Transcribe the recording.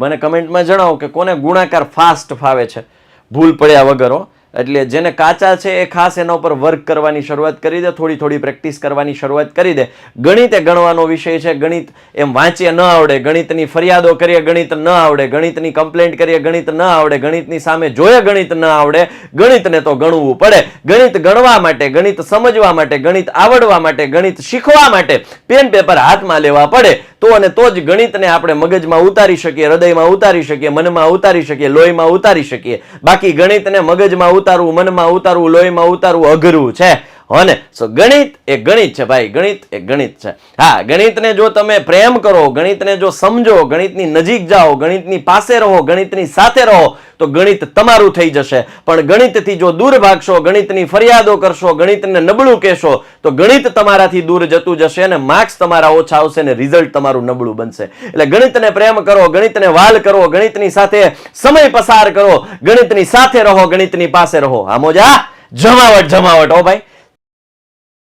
મને કમેન્ટમાં જણાવો કે કોને ગુણાકાર ફાસ્ટ ફાવે છે. ભૂલ પડ્યા વગરો એટલે જેને કાચા છે એ ખાસ એના ઉપર વર્ક કરવાની શરૂઆત કરી દે, થોડી થોડી પ્રેક્ટિસ કરવાની શરૂઆત કરી દે. ગણિત એ ગણવાનો વિષય છે, ગણિત એમ વાંચીએ ન આવડે, ગણિતની ફરિયાદો કરીએ, ગણિત ન આવડે, ગણિતની કમ્પ્લેન્ટ કરીએ, ગણિત ન આવડે, ગણિતની સામે જોઈએ ગણિત ન આવડે. ગણિતને તો ગણવું પડે. ગણિત ગણવા માટે, ગણિત સમજવા માટે, ગણિત આવડવા માટે, ગણિત શીખવા માટે પેન પેપર હાથમાં લેવા પડે. તો અને તો જ ગણિતને આપણે મગજમાં ઉતારી શકીએ, હૃદયમાં ઉતારી શકીએ, મનમાં ઉતારી શકીએ, લોહીમાં ઉતારી શકીએ. બાકી ગણિતને મગજમાં ઉતારવું, મનમાં ઉતારવું, લોહીમાં ઉતારવું અઘરું છે. હોને સો ગણિત એ ગણિત છે ભાઈ, ગણિત એ ગણિત છે. હા, ગણિતને જો તમે પ્રેમ કરો, ગણિતને જો સમજો, ગણિતની નજીક જાઓ, ગણિતની પાસે રહો, ગણિતની સાથે રહો, તો ગણિત તમારું થઈ જશે. પણ ગણિતથી જો દૂર ભાગશો, ગણિતની ફરિયાદો કરશો, ગણિતને નબળું કહેશો, તો ગણિત તમારાથી દૂર જતું જશે અને માર્ક્સ તમારા ઓછા આવશે અને રિઝલ્ટ તમારું નબળું બનશે. એટલે ગણિતને પ્રેમ કરો, ગણિતને વાલ કરો, ગણિતની સાથે સમય પસાર કરો, ગણિતની સાથે રહો, ગણિતની પાસે રહો. આ મોજા? જમાવટ જમાવટ, હો ભાઈ.